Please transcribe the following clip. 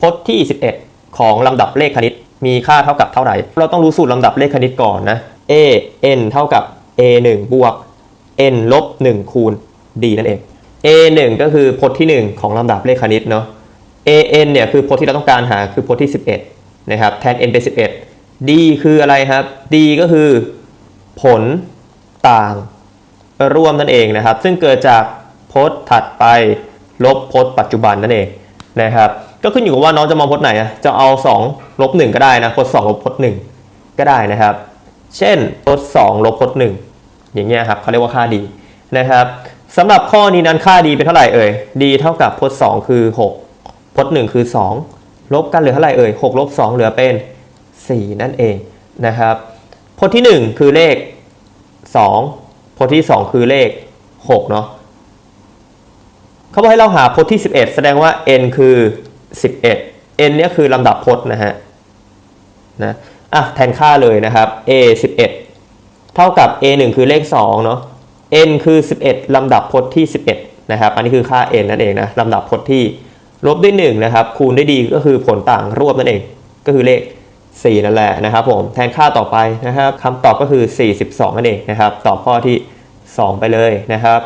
พจน์ที่ 11 ของลำดับเลขคณิตมีค่าเท่ากับเท่าไหร่ เราต้องรู้สูตรลำดับเลขคณิตก่อนนะ a n เท่ากับ a 1บวก n ลบ1คูณ d นั่นเอง a 1ก็คือพจน์ที่ 1 ของลำดับเลขคณิตเนาะ a n เนี่ยคือพจน์ที่เราต้องการหาคือพจน์ที่ 11 นะครับ แทน n เป็น 11 d คืออะไรครับ d ก็คือผลต่างร่วมนั่นเองนะครับ ซึ่งเกิดจากพจน์ถัดไปลบพจน์ปัจจุบันนั่นเองนะครับ ก็ขึ้นอยู่กับว่าน้องจะมองพจน์ไหนอะจะเอา2ลบ1ก็ได้นะพจน์2ลบพจน์1ก็ได้นะครับ เช่นพจน์2ลบพจน์1อย่างเงี้ยครับเขาเรียกว่าค่าดีนะครับสำหรับข้อนี้นั้นค่าดีเป็นเท่าไหร่เอ่ยดีเท่ากับพจน์2คือ 6พจน์1คือ 2 ลบกันเหลือเท่าไหร่เอ่ย6ลบ2เหลือเป็น 4 นั่นเองนะครับพจน์ที่ 1 คือเลข 2พจน์ที่ 2 คือเลข6เนาะเขาบอกให้เราหาพจน์ที่ 11 แสดงว่า n คือ 11 n เนี่ยคือลำดับพจน์นะฮะนะอะแทนค่าเลยนะครับ a 11 เท่ากับ a 1คือเลข2เนาะ n คือ 11 ลำดับพจน์ที่ 11 นะครับ อันนี้คือค่า n นั่นเองนะลำดับพจน์ที่ลบด้วย1นะครับคูณด้วยดีก็คือผลต่างรวบนั่นเอง ก็คือเลข 4 นั่นแหละนะครับผมแทนค่าต่อไปนะครับคำตอบก็คือ 42 นั่นเองนะครับ ตอบข้อที่ 2 ไปเลยนะครับ